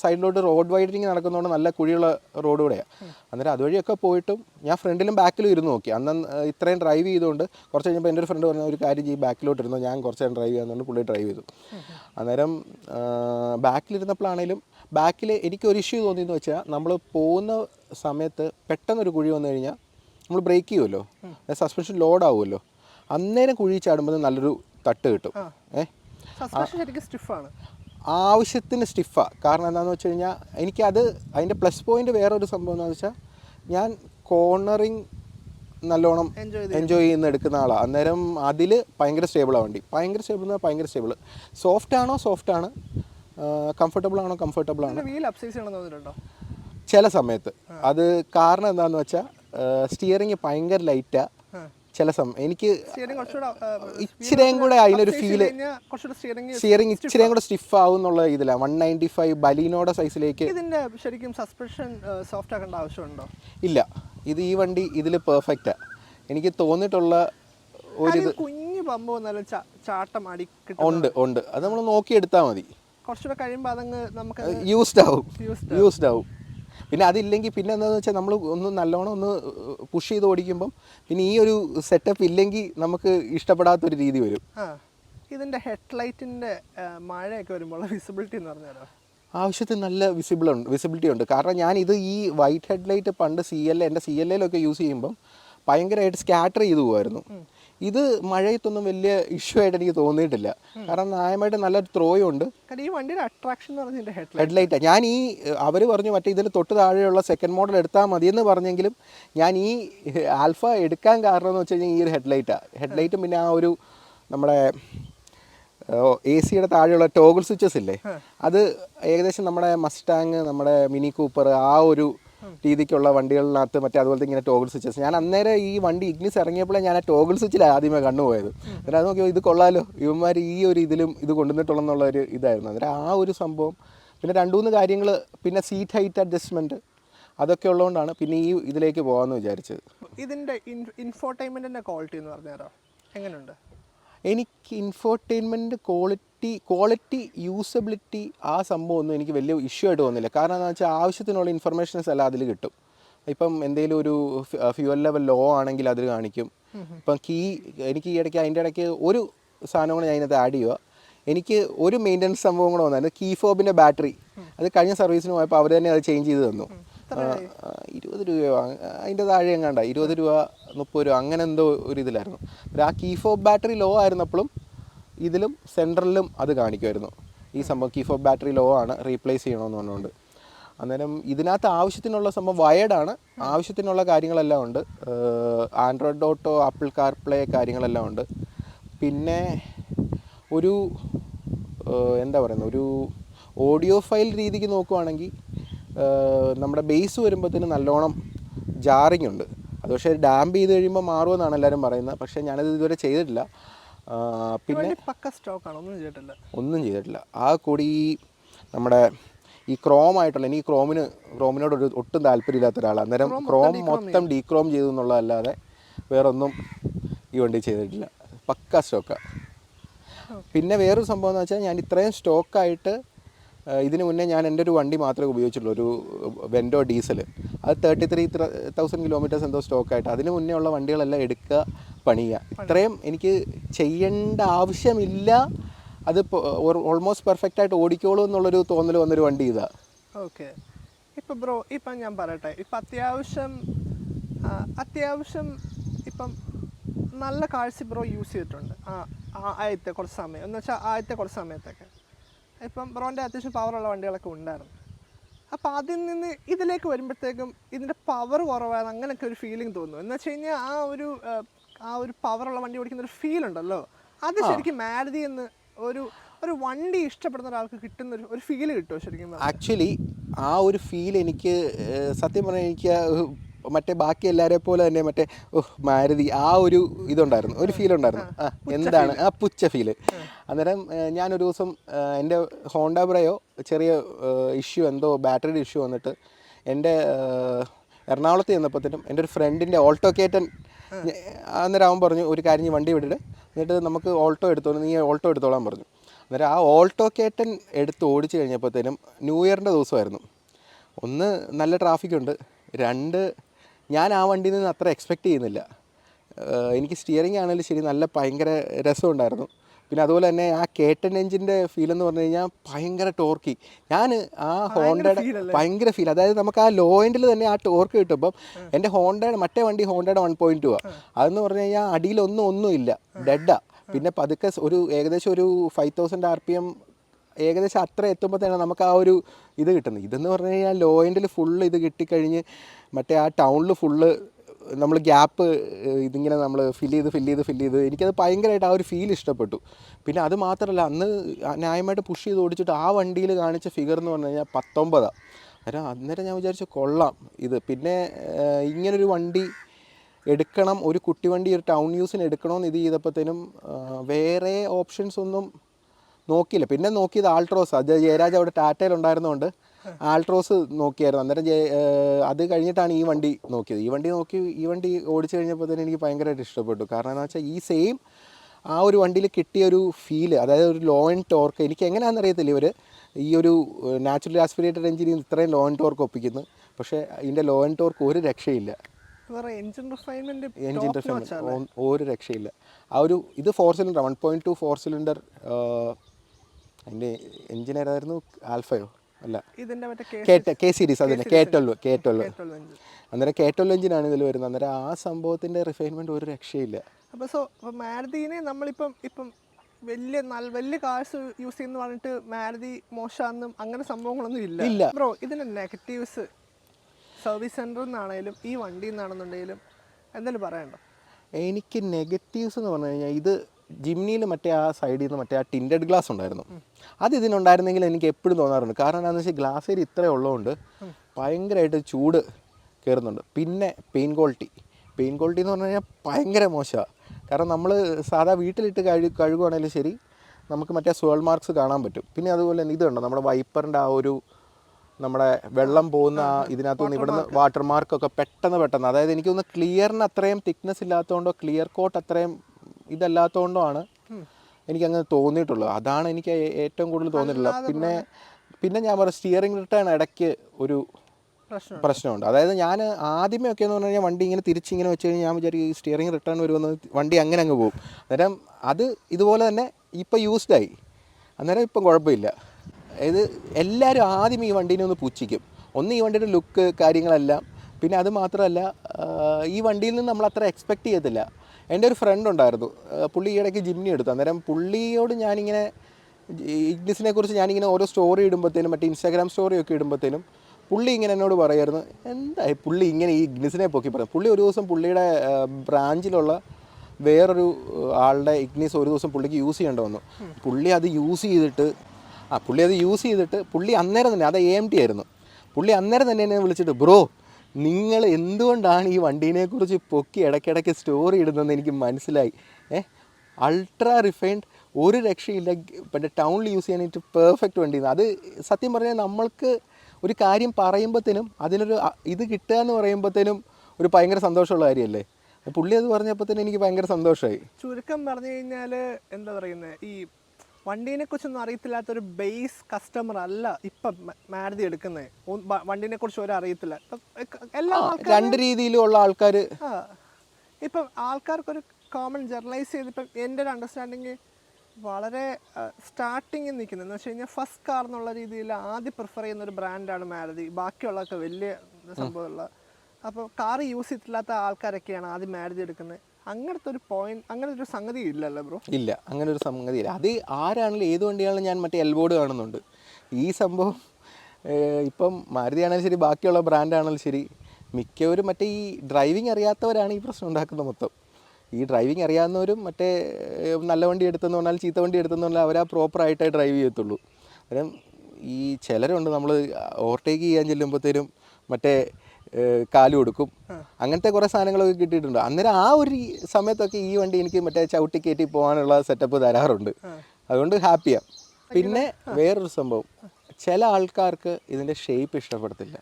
സൈഡിലോട്ട് റോഡ് വൈഡനിങ് നടക്കുന്നതുകൊണ്ട് നല്ല കുഴിയുള്ള റോഡ് കൂടെയാണ് അന്നേരം അതുവഴിയൊക്കെ പോയിട്ടും ഞാൻ ഫ്രണ്ടിലും ബാക്കിലും ഇരുന്ന് നോക്കി. അന്ന് ഇത്രയും ഡ്രൈവ് ചെയ്തുകൊണ്ട് കുറച്ച് കഴിഞ്ഞപ്പോൾ എന്റെ ഒരു ഫ്രണ്ട് പറഞ്ഞ ഒരു കാര്യം ചെയ്യും ബാക്കിലോട്ട് ഇരുന്നു ഞാൻ കുറച്ച് നേരം ഡ്രൈവ് ചെയ്യാന്നുകൊണ്ട് പുള്ളി ഡ്രൈവ് ചെയ്തു. അന്നേരം ബാക്കിലിരുന്നപ്പോഴാണെങ്കിലും ബാക്കിൽ എനിക്കൊരു ഇഷ്യൂ തോന്നിയെന്ന് വെച്ചാൽ നമ്മൾ പോകുന്ന സമയത്ത് പെട്ടെന്നൊരു കുഴി വന്നു കഴിഞ്ഞാൽ നമ്മൾ ബ്രേക്ക് ചെയ്യുമല്ലോ സസ്പെൻഷൻ ലോഡ് ആവുമല്ലോ അന്നേരം കുഴി ചാടുമ്പോൾ നല്ലൊരു തട്ട് കിട്ടും. ഏ? സസ്പെൻഷൻ ശരിക്കും സ്റ്റിഫാണ് ആവശ്യത്തിന് സ്റ്റിഫാണ് കാരണം എന്താണെന്ന് വെച്ച് കഴിഞ്ഞാൽ എനിക്കത് അതിന്റെ പ്ലസ് പോയിന്റ് വേറെ ഒരു സംഭവം എന്താണെന്ന് വെച്ചാൽ ഞാൻ കോർണറിങ് നല്ലോണം എൻജോയ് ചെയ്യുന്ന എടുക്കുന്ന ആളാണ് അന്നേരം അതിൽ ഭയങ്കര സ്റ്റേബിളാണ് വണ്ടി. ഭയങ്കര സ്റ്റേബിൾ എന്ന് പറഞ്ഞാൽ ഭയങ്കര സ്റ്റേബിൾ സോഫ്റ്റ് ആണോ? സോഫ്റ്റ് ആണ്. കംഫർട്ടബിൾ ആണോ? കംഫർട്ടബിൾ ആണോ. വീൽ അപ്സൈസ് ആണെന്ന് തോന്നിയിട്ടുണ്ടോ ചില സമയത്ത്. അത് കാരണം എന്താണെന്ന് വെച്ചാൽ സ്റ്റിയറിങ് ഭയങ്കര ലൈറ്റാ ചില സമയം എനിക്ക് ഇച്ചിരിയും കൂടെ അതിനൊരു ഫീൽ സ്റ്റിയറിംഗ് ഇച്ചിരിയും കൂടെ സ്റ്റിഫ് ആവും എന്നുള്ള ഇതിലാണ് വൺ നയന്റി ഫൈവ് ബലീനോടെ സൈസിലേക്ക് ഇതിന്റെ ശരിക്കും സസ്പെൻഷൻ സോഫ്റ്റ് ആക്കേണ്ട ആവശ്യമുണ്ടോ? ഇല്ല. ഇത് ഈ വണ്ടി ഇതിൽ പെർഫെക്റ്റാ എനിക്ക് തോന്നിയിട്ടുള്ള ഒരു കുഞ്ഞു പമ്പ് ചാട്ടം അടി ഉണ്ട് ഉണ്ട്. അത് നമ്മൾ നോക്കിയെടുത്താൽ മതി. കുറച്ചുകൂടെ കഴിയുമ്പോൾ അതങ്ങ് നമുക്ക് യൂസ്ഡ് ആവും. യൂസ്ഡ് ആവും. പിന്നെ അതില്ലെങ്കിൽ പിന്നെ എന്താണെന്ന് വെച്ചാൽ നമ്മൾ ഒന്ന് നല്ലോണം ഒന്ന് പുഷ് ചെയ്ത് ഓടിക്കുമ്പം പിന്നെ ഈ ഒരു സെറ്റപ്പ് ഇല്ലെങ്കിൽ നമുക്ക് ഇഷ്ടപ്പെടാത്തൊരു രീതി വരും. ആ. ഇതിന്റെ ഹെഡ്ലൈറ്റിന്റെ മഴയൊക്കെ വരുമ്പോൾ വിസിബിലിറ്റി എന്ന് പറഞ്ഞാലോ? ആവശ്യത്തിന് നല്ല വിസിബിൾ ഉണ്ട് വിസിബിലിറ്റി ഉണ്ട്. കാരണം ഞാൻ ഇത് ഈ വൈറ്റ് ഹെഡ് ലൈറ്റ് പണ്ട് സി എൽ എന്റെ സി എൽ എയിലൊക്കെ യൂസ് ചെയ്യുമ്പം ഭയങ്കരമായിട്ട് സ്കാറ്റർ ചെയ്തു പോകുമായിരുന്നു ഇത് മഴയത്തൊന്നും വലിയ ഇഷ്യൂ ആയിട്ട് എനിക്ക് തോന്നിയിട്ടില്ല. കാരണം ന്യായമായിട്ട് നല്ലൊരു ത്രോയും ഉണ്ട്. കാരണം ഈ വണ്ടിയുടെ അട്രാക്ഷൻ എന്ന് പറഞ്ഞാൽ ഹെഡ്ലൈറ്റ് ഞാൻ ഈ അവർ പറഞ്ഞു മറ്റേ ഇതിന് തൊട്ട് താഴെയുള്ള സെക്കൻഡ് മോഡൽ എടുത്താൽ എന്ന് പറഞ്ഞെങ്കിലും ഞാൻ ഈ ആൽഫ എടുക്കാൻ കാരണം എന്ന് വെച്ച് കഴിഞ്ഞാൽ ഈ ഒരു ഹെഡ്ലൈറ്റാണ് ഹെഡ്ലൈറ്റും പിന്നെ ആ ഒരു നമ്മുടെ എ സിയുടെ താഴെയുള്ള ടോഗിൾ സ്വിച്ചസ് ഇല്ലേ? അത് ഏകദേശം നമ്മുടെ മസ്റ്റാങ് നമ്മുടെ മിനി കൂപ്പർ ആ ഒരു രീതിക്കുള്ള വണ്ടികളിനകത്ത് മറ്റേ അതുപോലത്തെ ഇങ്ങനെ ടോഗിൾ സ്വിച്ചസ് ഞാൻ അന്നേരം ഈ വണ്ടി ഇഗ്നിസ് ഇറങ്ങിയപ്പോഴേ ഞാൻ ആ ടോഗിൾ സ്വിച്ചിലാണ് ആദ്യമേ കണ്ടുപോയത് എന്നിട്ട് അത് നോക്കിയോ ഇത് കൊള്ളാലോ. ഇവന്മാർ ഈ ഒരു ഇതിലും ഇത് കൊണ്ടുവന്നിട്ടുള്ളെന്നുള്ള ഒരു ഇതായിരുന്നു. അന്നേരം ആ ഒരു സംഭവം പിന്നെ രണ്ട് മൂന്ന് കാര്യങ്ങൾ പിന്നെ സീറ്റ് ഹൈറ്റ് അഡ്ജസ്റ്റ്മെന്റ് അതൊക്കെ ഉള്ളതുകൊണ്ടാണ് പിന്നെ ഈ ഇതിലേക്ക് പോകാമെന്ന് വിചാരിച്ചത്. ഇതിന്റെ ഇൻഫോർടൈൻമെന്റിന്റെ ക്വാളിറ്റി എന്ന് പറഞ്ഞാലോ? എങ്ങനെയുണ്ട് എനിക്ക് ഇൻഫോർടൈൻമെന്റ് ക്വാളിറ്റി ക്വാളിറ്റി യൂസബിലിറ്റി ആ സംഭവം ഒന്നും എനിക്ക് വലിയ ഇഷ്യൂ ആയിട്ട് തോന്നില്ല. കാരണം എന്താണെന്ന് വെച്ചാൽ ആവശ്യത്തിനുള്ള ഇൻഫർമേഷൻസ് എല്ലാം അതിൽ കിട്ടും. ഇപ്പം എന്തെങ്കിലും ഒരു ഫ്യൂവൽ ലെവൽ ലോ ആണെങ്കിൽ അതിൽ കാണിക്കും. ഇപ്പം കീ എനിക്ക് ഈ ഇടയ്ക്ക് അതിന്റെ ഇടയ്ക്ക് ഒരു സാധനം കൂടെ ഞാൻ ഇതിനകത്ത് ആഡ് ചെയ്യുക എനിക്ക് ഒരു മെയിന്റനൻസ് സംഭവം കൂടെ വന്നായിരുന്നു കീ ഫോബിന്റെ ബാറ്ററി അത് കഴിഞ്ഞ സർവീസിന് പോയപ്പോൾ അവർ തന്നെ അത് ചേഞ്ച് ചെയ്ത് തന്നു. ഇരുപത് രൂപയോ? അതിന്റെ താഴെ എങ്ങാണ്ട ഇരുപത് രൂപ മുപ്പത് രൂപ അങ്ങനെ എന്തോ ഒരു ഇതിലായിരുന്നു. ആ കീഫോ ബാറ്ററി ലോ ആയിരുന്നപ്പോഴും ഇതിലും സെൻട്രലിലും അത് കാണിക്കുമായിരുന്നു. ഈ സംഭവം കീഫോ ബാറ്ററി ലോ ആണ് റീപ്ലേസ് ചെയ്യണമെന്ന് പറഞ്ഞുകൊണ്ട് അന്നേരം ഇതിനകത്ത് ആവശ്യത്തിനുള്ള സംഭവം വയർഡാണ് ആവശ്യത്തിനുള്ള കാര്യങ്ങളെല്ലാം ഉണ്ട്. ആൻഡ്രോയിഡ് ഓട്ടോ ആപ്പിൾ കാർപ്ലേ കാര്യങ്ങളെല്ലാം ഉണ്ട്. പിന്നെ ഒരു എന്താ പറയുന്നത്? ഒരു ഓഡിയോ ഫയൽ രീതിക്ക് നോക്കുവാണെങ്കിൽ നമ്മുടെ ബേസ് വരുമ്പോഴത്തേന് നല്ലോണം ജാറിങ് ഉണ്ട്. അത് പക്ഷേ ഡാമ്പ് ചെയ്ത് കഴിയുമ്പോൾ മാറുമെന്നാണ് എല്ലാവരും പറയുന്നത്. പക്ഷേ ഞാനത് ഇതുവരെ ചെയ്തിട്ടില്ല. പിന്നെ പക്ക സ്റ്റോക്കാണ് ആണ്. ഒന്നും ചെയ്തിട്ടില്ല. ഒന്നും ചെയ്തിട്ടില്ല. ആ കൂടി നമ്മുടെ ഈ ക്രോം ആയിട്ടുള്ള എനിക്ക് ക്രോമിന് ക്രോമിനോട് ഒരു ഒട്ടും താല്പര്യമില്ലാത്ത ഒരാളാണ്. അന്നേരം ക്രോം മൊത്തം ഡീക്രോം ചെയ്തു എന്നുള്ളതല്ലാതെ വേറൊന്നും ഈ വണ്ടി ചെയ്തിട്ടില്ല. പക്ക സ്റ്റോക്കാണ് പിന്നെ വേറൊരു സംഭവം എന്ന് വെച്ചാൽ ഞാൻ ഇത്രയും സ്റ്റോക്കായിട്ട് ഇതിന് മുന്നേ ഞാൻ എന്റെ ഒരു വണ്ടി മാത്രമേ ഉപയോഗിച്ചുള്ളൂ ഒരു വെൻഡോ ഡീസൽ അത് തേർട്ടി ത്രീ തൗസൻഡ് കിലോമീറ്റേഴ്സ് എന്തോ സ്റ്റോക്കായിട്ട് അതിന് മുന്നേ ഉള്ള വണ്ടികളെല്ലാം എടുക്കുക പണിയുക. ഇത്രയും എനിക്ക് ചെയ്യേണ്ട ആവശ്യമില്ല. അത് ഓൾമോസ്റ്റ് പെർഫെക്റ്റ് ആയിട്ട് ഓടിക്കോളൂ എന്നുള്ളൊരു തോന്നൽ വന്നൊരു വണ്ടി ഇതാ. ഓക്കെ. ഇപ്പം ബ്രോ ഇപ്പം ഞാൻ പറയട്ടെ. ഇപ്പം അത്യാവശ്യം അത്യാവശ്യം ഇപ്പം നല്ല കാഴ്ച ബ്രോ യൂസ് ചെയ്തിട്ടുണ്ട്. ആ ആ- ആദ്യത്തെ കുറച്ച് സമയം. എന്ന് വെച്ചാൽ ആദ്യത്തെ കുറച്ച് സമയത്തൊക്കെ. ഇപ്പം ബ്രോന്റെ അത്യാവശ്യം പവറുള്ള വണ്ടികളൊക്കെ ഉണ്ടായിരുന്നു. അപ്പോൾ അതിൽ നിന്ന് ഇതിലേക്ക് വരുമ്പോഴത്തേക്കും ഇതിന്റെ പവർ കുറവാണ് അങ്ങനെയൊക്കെ ഒരു ഫീലിംഗ് തോന്നുന്നു. എന്ന് വെച്ച് കഴിഞ്ഞാൽ ആ ഒരു ആ, ഒരു പവറുള്ള വണ്ടി ഓടിക്കുന്ന ഒരു ഫീൽ ഉണ്ടല്ലോ. അത് ശരിക്കും മാരുതി എന്ന് ഒരു ഒരു വണ്ടി ഇഷ്ടപ്പെടുന്ന ഒരാൾക്ക് കിട്ടുന്ന ഒരു ഒരു ഫീൽ കിട്ടുമോ ശരിക്കും ആക്ച്വലി ആ ഒരു ഫീൽ എനിക്ക് സത്യം പറഞ്ഞാൽ എനിക്ക് മറ്റേ ബാക്കി എല്ലാവരെ പോലെ തന്നെ മറ്റേ ഓഹ് മാരുതി ആ ഒരു ഇതുണ്ടായിരുന്നു ഒരു ഫീൽ ഉണ്ടായിരുന്നു. ആ എന്താണ്? ആ പുച്ച ഫീൽ അന്നേരം ഞാനൊരു ദിവസം എന്റെ ഹോണ്ട ബ്രയോ ചെറിയ ഇഷ്യൂ എന്തോ ബാറ്ററിയുടെ ഇഷ്യൂ വന്നിട്ട് എന്റെ എറണാകുളത്ത് ചെന്നപ്പോഴത്തേനും എന്റെ ഒരു ഫ്രണ്ടിന്റെ ഓൾട്ടോ കേറ്റൻ അന്നേരം അവൻ പറഞ്ഞു ഒരു കാര്യം നീ വണ്ടി വിട്ടിട്ട് എന്നിട്ട് നമുക്ക് ഓൾട്ടോ എടുത്തോളൂ നീ ഓൾട്ടോ എടുത്തോളാൻ പറഞ്ഞു. അന്നേരം ആ ഓൾട്ടോ കേറ്റൻ എടുത്ത് ഓടിച്ചു കഴിഞ്ഞപ്പോഴത്തേനും ന്യൂ ഇയറിന്റെ ദിവസമായിരുന്നു. ഒന്ന് നല്ല ട്രാഫിക് ഉണ്ട് രണ്ട് ഞാൻ ആ വണ്ടിയിൽ നിന്ന് അത്ര എക്സ്പെക്റ്റ് ചെയ്യുന്നില്ല. എനിക്ക് സ്റ്റിയറിംഗ് ആണെങ്കിലും ശരി നല്ല ഭയങ്കര രസമുണ്ടായിരുന്നു. പിന്നെ അതുപോലെ തന്നെ ആ കേട്ടൻ എഞ്ചിന്റെ ഫീൽ എന്ന് പറഞ്ഞു കഴിഞ്ഞാൽ ഭയങ്കര ടോർക്കി ഞാൻ ആ ഹോണ്ടയുടെ ഭയങ്കര ഫീൽ അതായത് നമുക്ക് ആ ലോ എൻഡിൽ തന്നെ ആ ടോർക്ക് കിട്ടുമ്പം എന്റെ ഹോണ്ടയുടെ മറ്റേ വണ്ടി ഹോണ്ടയുടെ വൺ പോയിന്റ് ടു ആ. അതെന്ന് പറഞ്ഞു കഴിഞ്ഞാൽ അടിയിലൊന്നും ഒന്നുമില്ല. ഡെഡാ പിന്നെ പതുക്കെ ഒരു ഏകദേശം ഒരു five thousand R P M ഏകദേശം അത്ര എത്തുമ്പോൾ തന്നെ നമുക്ക് ആ ഒരു ഇത് കിട്ടുന്നത്. ഇതെന്ന് പറഞ്ഞു കഴിഞ്ഞാൽ ലോ എൻഡിൽ ഫുള്ള് ഇത് കിട്ടിക്കഴിഞ്ഞ് മറ്റേ ആ ടൗണിൽ ഫുള്ള് നമ്മൾ ഗ്യാപ്പ് ഇതിങ്ങനെ നമ്മൾ ഫില്ല് ചെയ്ത് ഫില്ല് ചെയ്ത് ഫില്ല് ചെയ്ത് എനിക്കത് ഭയങ്കരമായിട്ട് ആ ഒരു ഫീൽ ഇഷ്ടപ്പെട്ടു. പിന്നെ അത് മാത്രമല്ല അന്ന് ന്യായമായിട്ട് പുഷ് ചെയ്ത് ഓടിച്ചിട്ട് ആ വണ്ടിയിൽ കാണിച്ച ഫിഗർ എന്ന് പറഞ്ഞു കഴിഞ്ഞാൽ പത്തൊമ്പതാണ് അന്നേരം അന്നേരം ഞാൻ വിചാരിച്ചു കൊള്ളാം ഇത്. പിന്നെ ഇങ്ങനൊരു വണ്ടി എടുക്കണം ഒരു കുട്ടി വണ്ടി ഒരു ടൗൺ യൂസിന് എടുക്കണമെന്ന് ഇത് ചെയ്തപ്പോഴത്തേനും വേറെ ഓപ്ഷൻസ് ഒന്നും നോക്കിയില്ല. പിന്നെ നോക്കിയത് ആൾട്രോസ്. അത് ജയരാജ് അവിടെ ടാറ്റയിൽ ഉണ്ടായിരുന്നതുകൊണ്ട് ആൾട്രോസ് നോക്കിയായിരുന്നു. അന്നേരം ജയ അത് കഴിഞ്ഞിട്ടാണ് ഈ വണ്ടി നോക്കിയത്. ഈ വണ്ടി നോക്കി ഈ വണ്ടി ഓടിച്ചു കഴിഞ്ഞപ്പോൾ തന്നെ എനിക്ക് ഭയങ്കരമായിട്ട് ഇഷ്ടപ്പെട്ടു. കാരണം എന്ന് വെച്ചാൽ ഈ സെയിം ആ ഒരു വണ്ടിയിൽ കിട്ടിയ ഒരു ഫീൽ അതായത് ഒരു ലോ ആൻഡ് ടോർക്ക് എനിക്ക് എങ്ങനെയാണെന്ന് അറിയത്തില്ല ഇവർ ഈ ഒരു നാച്ചുറൽ ആസ്പിറേറ്റഡ് എഞ്ചിനിൽ ഇത്രയും ലോ ആൻഡ് ടോർക്ക് ഒപ്പിക്കുന്നു. പക്ഷേ ഇതിന്റെ ലോ ആൻഡ് ടോർക്ക് ഒരു രക്ഷയില്ല. എഞ്ചിൻ റിഫൈൻമെന്റ് എൻജിൻ റിഫൈൻമെന്റ് ഒരു രക്ഷയില്ല. ആ ഒരു ഇത് four cylinder one point two four cylinder അതിന്റെ എൻജിൻ ആയിരുന്നു ആൽഫയോ? അല്ല. ഇതിന്റെ മറ്റേ K K series K twelve K twelve. കേട്ടുള്ള engine. അന്നേരം കെ ട്വൽവ് എഞ്ചിനാണ് ഇതിൽ വരുന്നത്. അന്നേരം ആ സംഭവത്തിന്റെ റിഫൈൻമെന്റ് ഒരു രക്ഷയില്ല. അപ്പോൾ സോ അപ്പോൾ മാരുതിനെ നമ്മളിപ്പം ഇപ്പം വലിയ നല്ല വലിയ കാർസ് യൂസ് ചെയ്യുന്ന പറഞ്ഞിട്ട് മാരുതി മോശമാണെന്നും അങ്ങനെ സംഭവങ്ങളൊന്നും ഇല്ല. ഇല്ല. ബ്രോ ഇതിന്റെ നെഗറ്റീവ്സ് സർവീസ് സെന്ററിൽ നിന്നാണേലും ഈ വണ്ടിയിൽ നിന്നാണെന്നുണ്ടെങ്കിലും എന്തെങ്കിലും പറയണ്ടോ എനിക്ക് നെഗറ്റീവ്സ് എന്ന് പറഞ്ഞു കഴിഞ്ഞാൽ ഇത് ജിംനിയിൽ മറ്റേ ആ സൈഡിൽ നിന്ന് മറ്റേ ആ ടിൻഡഡ് ഗ്ലാസ് ഉണ്ടായിരുന്നു. അത് ഇതിനുണ്ടായിരുന്നെങ്കിൽ എനിക്ക് എപ്പോഴും തോന്നാറുണ്ട്. കാരണം എന്താണെന്ന് വെച്ചാൽ ഗ്ലാസ് ഏരിയ ഇത്ര ഉള്ളതുകൊണ്ട് ഭയങ്കരമായിട്ട് ചൂട് കയറുന്നുണ്ട് പിന്നെ പെയിൻ ക്വാളിറ്റി. പെയിൻ ക്വാളിറ്റി എന്ന് പറഞ്ഞു കഴിഞ്ഞാൽ ഭയങ്കര മോശമാണ് കാരണം നമ്മൾ സാധാ വീട്ടിലിട്ട് കഴു കഴുകുവാണെങ്കിലും ശരി നമുക്ക് മറ്റേ സോൾ മാർക്സ് കാണാൻ പറ്റും. പിന്നെ അതുപോലെ തന്നെ ഇതുണ്ട് നമ്മുടെ വൈപ്പറിന്റെ ആ ഒരു നമ്മുടെ വെള്ളം പോകുന്ന ആ ഇതിനകത്തുനിന്ന് ഇവിടുന്ന് വാട്ടർ മാർക്കൊക്കെ പെട്ടെന്ന് പെട്ടെന്ന്. അതായത് എനിക്കൊന്ന് ക്ലിയറിന് അത്രയും തിക്നെസ് ഇല്ലാത്തതുകൊണ്ടോ ക്ലിയർ കോട്ട് അത്രയും ഇതല്ലാത്തതുകൊണ്ടോ എനിക്ക് അങ്ങനെ തോന്നിയിട്ടുള്ളത്. അതാണ് എനിക്ക് ഏറ്റവും കൂടുതൽ തോന്നിയിട്ടുള്ളത്. പിന്നെ പിന്നെ ഞാൻ പറയാം സ്റ്റിയറിംഗ് റിട്ടേൺ ഇടയ്ക്ക് ഒരു പ്രശ്നം പ്രശ്നമുണ്ട്. അതായത് ഞാൻ ആദ്യമേ ഒക്കെ എന്ന് പറഞ്ഞാൽ കഴിഞ്ഞാൽ വണ്ടി ഇങ്ങനെ തിരിച്ചിങ്ങനെ വെച്ച് കഴിഞ്ഞാൽ ഞാൻ വിചാരിക്കും സ്റ്റിയറിംഗ് റിട്ടേൺ വരുമെന്ന് വണ്ടി അങ്ങനെ അങ്ങ് പോകും. അന്നേരം അത് ഇതുപോലെ തന്നെ ഇപ്പോൾ യൂസ്ഡ് ആയി. അന്നേരം ഇപ്പം കുഴപ്പമില്ല. ഇത് എല്ലാവരും ആദ്യം ഈ വണ്ടീനെ ഒന്ന് പുച്ഛിക്കും. ഒന്ന് ഈ വണ്ടിയുടെ ലുക്ക് കാര്യങ്ങളെല്ലാം. പിന്നെ അത് മാത്രമല്ല ഈ വണ്ടിയിൽ നിന്ന് നമ്മൾ അത്ര എക്സ്പെക്റ്റ് ചെയ്യത്തില്ല. എന്റെ ഒരു ഫ്രണ്ട് ഉണ്ടായിരുന്നു. പുള്ളി ഇടയ്ക്ക് ജിമ്മി എടുത്തു. അന്നേരം പുള്ളിയോട് ഞാനിങ്ങനെ ഇഗ്നിസിനെ കുറിച്ച് ഞാനിങ്ങനെ ഓരോ സ്റ്റോറി ഇടുമ്പോഴത്തേനും മറ്റേ ഇൻസ്റ്റാഗ്രാം സ്റ്റോറി ഒക്കെ ഇടുമ്പോഴത്തേനും പുള്ളി ഇങ്ങനെ എന്നോട് പറയായിരുന്നു എന്തായി പുള്ളി ഇങ്ങനെ ഈ ഇഗ്നിസിനെ പൊക്കി പറയും പുള്ളി ഒരു ദിവസം പുള്ളിയുടെ ബ്രാഞ്ചിലുള്ള വേറൊരു ആളുടെ ഇഗ്നിസ് ഒരു ദിവസം പുള്ളിക്ക് യൂസ് ചെയ്യേണ്ടി വന്നു. പുള്ളി അത് യൂസ് ചെയ്തിട്ട് ആ പുള്ളി അത് യൂസ് ചെയ്തിട്ട് പുള്ളി അന്നേരം തന്നെ അത് എ എം ടി ആയിരുന്നു. പുള്ളി അന്നേരം തന്നെ എന്നെ വിളിച്ചിട്ട് ബ്രോ നിങ്ങൾ എന്തുകൊണ്ടാണ് ഈ വണ്ടീനെക്കുറിച്ച് പൊക്കി ഇടയ്ക്കിടയ്ക്ക് സ്റ്റോറി ഇടുന്നതെന്ന് എനിക്ക് മനസ്സിലായി. ഏ? അൾട്രാ റിഫൈൻഡ് ഒരു രക്ഷയില്ല. പിന്നെ ടൗണിൽ യൂസ് ചെയ്യാനായിട്ട് പെർഫെക്റ്റ് വണ്ടി അത് സത്യം പറഞ്ഞാൽ നമ്മൾക്ക് ഒരു കാര്യം പറയുമ്പോഴത്തേനും അതിനൊരു ഇത് കിട്ടുക എന്ന് പറയുമ്പോഴത്തേനും ഒരു ഭയങ്കര സന്തോഷമുള്ള കാര്യമല്ലേ? പുള്ളി അത് പറഞ്ഞപ്പോൾ തന്നെ എനിക്ക് ഭയങ്കര സന്തോഷമായി. ചുരുക്കം പറഞ്ഞു കഴിഞ്ഞാൽ എന്താ പറയുന്നത് ഈ വണ്ടീനെ കുറിച്ചൊന്നും അറിയത്തില്ലാത്ത ഒരു ബേസ് കസ്റ്റമർ അല്ല ഇപ്പം മാരുതി എടുക്കുന്നത് വണ്ടീനെ കുറിച്ച് ഒരു അറിയത്തില്ല. എല്ലാ രണ്ട് രീതിയിലുള്ള ആൾക്കാർ ഇപ്പം ആൾക്കാർക്കൊരു കോമൺ ജനറലൈസ് ചെയ്ത് ഇപ്പം എന്റെ ഒരു അണ്ടർസ്റ്റാൻഡിങ് വളരെ സ്റ്റാർട്ടിങ്ങിൽ നിൽക്കുന്നത് എന്ന് വെച്ച് കഴിഞ്ഞാൽ ഫസ്റ്റ് കാർ എന്നുള്ള രീതിയിൽ ആദ്യം പ്രിഫർ ചെയ്യുന്ന ഒരു ബ്രാൻഡാണ് മാരുതി. ബാക്കിയുള്ളതൊക്കെ വലിയ സംഭവമുള്ള. അപ്പോൾ കാർ യൂസ് ചെയ്തിട്ടില്ലാത്ത ആൾക്കാരൊക്കെയാണ് ആദ്യം മാരുതി എടുക്കുന്നത്. അങ്ങനത്തെ ഒരു പോയിന്റ് അങ്ങനത്തെ ഒരു സംഗതി ഇല്ലല്ലോ ബ്രോ ഇല്ല അങ്ങനെ ഒരു സംഗതി ഇല്ല അത് ആരാണെങ്കിലും ഏത് വണ്ടിയാണെങ്കിലും ഞാൻ മറ്റേ എൽബോർഡ് കാണുന്നുണ്ട്. ഈ സംഭവം ഇപ്പം മാരുതി ആണെങ്കിലും ശരി ബാക്കിയുള്ള ബ്രാൻഡാണെങ്കിലും ശരി മിക്കവരും മറ്റേ ഈ ഡ്രൈവിംഗ് അറിയാത്തവരാണ് ഈ പ്രശ്നം ഉണ്ടാക്കുന്നത് മൊത്തം. ഈ ഡ്രൈവിംഗ് അറിയാവുന്നവരും മറ്റേ നല്ല വണ്ടി എടുത്തെന്ന് പറഞ്ഞാൽ ചീത്ത വണ്ടി എടുത്തെന്ന് പറഞ്ഞാൽ അവരാ പ്രോപ്പറായിട്ടേ ഡ്രൈവ് ചെയ്യത്തുള്ളൂ. അന്നേരം ഈ ചിലരുണ്ട് നമ്മൾ ഓവർടേക്ക് ചെയ്യാൻ ചെല്ലുമ്പോഴത്തേനും മറ്റേ കാൽ കൊടുക്കും. അങ്ങനത്തെ കുറേ സാധനങ്ങളൊക്കെ കിട്ടിയിട്ടുണ്ട്. അന്നേരം ആ ഒരു സമയത്തൊക്കെ ഈ വണ്ടി എനിക്ക് മറ്റേ ചവിട്ടി കയറ്റി പോകാനുള്ള സെറ്റപ്പ് തരാറുണ്ട്. അതുകൊണ്ട് ഹാപ്പിയാ പിന്നെ വേറൊരു സംഭവം. ചില ആൾക്കാർക്ക് ഇതിന്റെ ഷേപ്പ് ഇഷ്ടപ്പെടത്തില്ല.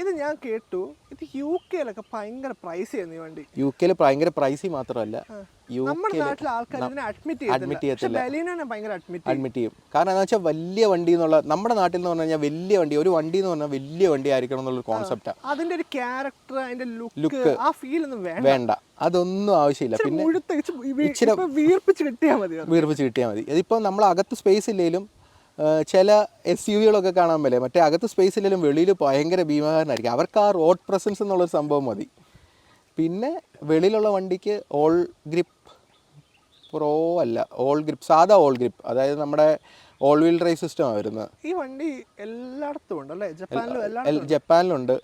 ഇത് ഞാൻ കേട്ടു ഇത് യു കെയിലൊക്കെ ഭയങ്കര പ്രൈസ് ചെയ്യുന്നു ഈ വണ്ടി. യു കെയിൽ ഭയങ്കര പ്രൈസ് മാത്രമല്ല. യു നമ്മുടെ നാട്ടിലെ ആൾക്കാർ ഇതിനെ അഡ്മിറ്റ് ചെയ്യത്തില്ല. ബലീനെ ഭയങ്കര അഡ്മിറ്റ് അഡ്മിറ്റ് ചെയ്യും. കാരണം എന്താ വെച്ചാൽ വലിയ വണ്ടി എന്നുള്ള നമ്മുടെ നാട്ടിൽ എന്ന് പറഞ്ഞാൽ കഴിഞ്ഞാൽ വലിയ വണ്ടി ഒരു വണ്ടി എന്ന് പറഞ്ഞാൽ വലിയ വണ്ടി ആയിരിക്കണം എന്നുള്ള കോൺസെപ്റ്റാണ് അതിന്റെ ഒരു ക്യാരക്ടർ അതിന്റെ ലുക്ക് ആ ഫീൽ ഒന്നും വേണ്ട. അതൊന്നും ആവശ്യമില്ല. പിന്നെ വീർപ്പിച്ച് കിട്ടിയാൽ മതി. വീർപ്പിച്ച് കിട്ടിയാൽ മതി. ഇതിപ്പോൾ നമ്മൾ അകത്ത് സ്പേസ് ഇല്ലെങ്കിലും ചില എസ് യു വികളൊക്കെ കാണാൻ പറ്റില്ല മറ്റേ അകത്ത് സ്പേസ് ഇല്ലെങ്കിലും വെളിയിൽ ഭയങ്കര ഭീമാകാരനായിരിക്കും. അവർക്ക് ആ റോഡ് പ്രസൻസ് എന്നുള്ളൊരു സംഭവം മതി. പിന്നെ വെളിയിലുള്ള വണ്ടിക്ക് ഓൾ ഗ്രിപ്പ് പ്രോ അല്ല ഓൾ ഗ്രിപ്പ് സാധാ ഓൾ ഗ്രിപ്പ് അതായത് നമ്മുടെ ഓൾ വീൽ ഡ്രൈവ് സിസ്റ്റം വരുന്നത്. ഈ വണ്ടി എല്ലായിടത്തും ഉണ്ട് അല്ലേ? ജപ്പാനിലും ജപ്പാനിലുണ്ട്.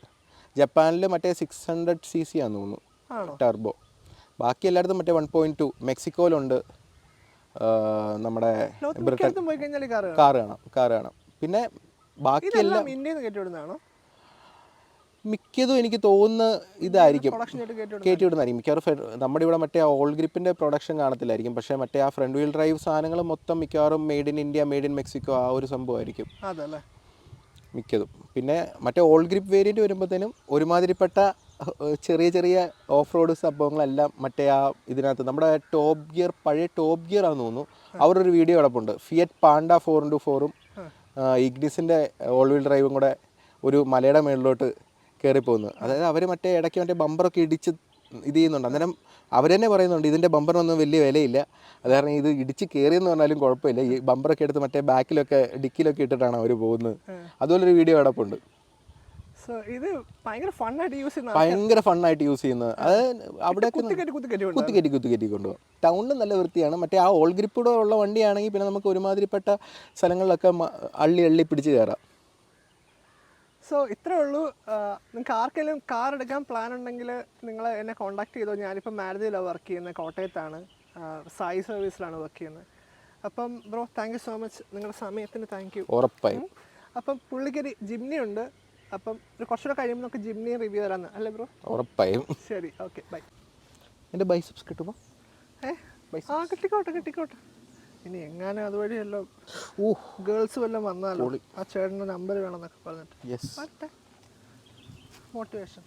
ജപ്പാനിൽ മറ്റേ സിക്സ് ഹൺഡ്രഡ് സി സി ആണെന്ന് തോന്നുന്നു. ടർബോ ബാക്കി എല്ലായിടത്തും മറ്റേ വൺ പോയിന്റ് ടു മെക്സിക്കോയിലുണ്ട്. നമ്മുടെ കാർ കാണാം കാണാം പിന്നെ ബാക്കിയെല്ലാം മിക്കതും എനിക്ക് തോന്നുന്ന ഇതായിരിക്കും. പ്രൊഡക്ഷൻ ആയിട്ട് കയറ്റിവിടുന്നത് കയറ്റി വിടുന്നതായിരിക്കും മിക്കവാറും നമ്മുടെ ഇവിടെ മറ്റേ ഓൾ ഗ്രിപ്പിന്റെ പ്രൊഡക്ഷൻ കാണത്തില്ലായിരിക്കും. പക്ഷേ മറ്റേ ആ ഫ്രണ്ട് വീൽ ഡ്രൈവ് സാധനങ്ങൾ മൊത്തം മിക്കവാറും made in India made in Mexico ആ ഒരു സംഭവമായിരിക്കും. മിക്കതും. പിന്നെ മറ്റേ ഓൾ ഗ്രിപ്പ് വേരിയന്റ് വരുമ്പോഴത്തേനും ഒരുമാതിരിപ്പെട്ട ചെറിയ ചെറിയ ഓഫ് റോഡ് സംഭവങ്ങളെല്ലാം മറ്റേ ആ ഇതിനകത്ത് നമ്മുടെ ടോപ്പ് ഗിയർ പഴയ ടോപ്പ് ഗിയർ ആണെന്ന് തോന്നുന്നു. അവരൊരു വീഡിയോ കിടപ്പുണ്ട് ഫിയറ്റ് പാണ്ട ഫോർ ഇന്റു ഫോറും ഇഗ്നിസിന്റെ ഓൾ വീൽ ഡ്രൈവും കൂടെ ഒരു മലയുടെ മേളിലോട്ട് കയറിപ്പോകുന്നു അതായത് അവർ മറ്റേ ഇടയ്ക്ക് മറ്റേ ബമ്പറൊക്കെ ഇടിച്ച് ഇത് ചെയ്യുന്നുണ്ട്. അന്നേരം അവർ തന്നെ പറയുന്നുണ്ട് ഇതിന്റെ ബമ്പറിനൊന്നും വലിയ വിലയില്ല. അത് കാരണം ഇത് ഇടിച്ച് കയറിയെന്ന് പറഞ്ഞാലും കുഴപ്പമില്ല. ഈ ബമ്പറൊക്കെ എടുത്ത് മറ്റേ ബാക്കിലൊക്കെ ഡിക്കിലൊക്കെ ഇട്ടിട്ടാണ് അവർ പോകുന്നത്. അതുപോലൊരു വീഡിയോ കിടപ്പുണ്ട് സോ ഇത് ഭയങ്കര ഫണ്ണായിട്ട് യൂസ് ചെയ്യുന്ന ഭയങ്കര ഫണ്ണായിട്ട് യൂസ് ചെയ്യുന്നത് അത് അവിടെ കുത്തിക്കറ്റി കുത്തിക്കറ്റി ഉണ്ട് കുത്തിക്കറ്റി കുത്തിക്കറ്റി കൊണ്ടുപോകും. ടൗണിൽ നല്ല വൃത്തിയാണ്. മറ്റേ ആ ഓൾ ഗ്രിപ്പൂടെ ഉള്ള വണ്ടിയാണെങ്കിൽ പിന്നെ നമുക്ക് ഒരുമാതിരിപ്പെട്ട സ്ഥലങ്ങളിലൊക്കെ അള്ളി അള്ളി പിടിച്ച് കയറാം. സോ ഇത്രേ ഉള്ളൂ. നിങ്ങൾക്ക് ആർക്കെങ്കിലും കാർ എടുക്കാൻ പ്ലാൻ ഉണ്ടെങ്കിൽ നിങ്ങൾ എന്നെ കോൺടാക്ട് ചെയ്തോ. ഞാനിപ്പോൾ മാരുതിയിലാണ് വർക്ക് ചെയ്യുന്നത്. കോട്ടയത്താണ്. സായി സർവീസിലാണ് വർക്ക് ചെയ്യുന്നത്. അപ്പം bro thank you so much നിങ്ങളുടെ സമയത്തിന് താങ്ക് യു ഉറപ്പായും. അപ്പം പുള്ളിക്കൊരു ജിംനി ഉണ്ട് അപ്പം കുറച്ചുകൂടെ കഴിയുമ്പോൾ നമുക്ക് ജിംനി റിവ്യൂ തരാമെന്ന് അല്ലേ ബ്രോ ഉറപ്പായും. ശരി ഓക്കെ ബൈ എന്റെ ബൈസപ്സ് കിട്ടുമോ? ഏ? ആ കിട്ടിക്കോട്ടെ കിട്ടിക്കോട്ടെ. ഇനി എങ്ങാനും അതുവഴിയല്ലോ ഓ ഗേൾസ് വല്ലതും വന്നാലോ? ആ ചേട്ടന്റെ നമ്പർ വേണമെന്നൊക്കെ പറഞ്ഞിട്ട്. Yes motivation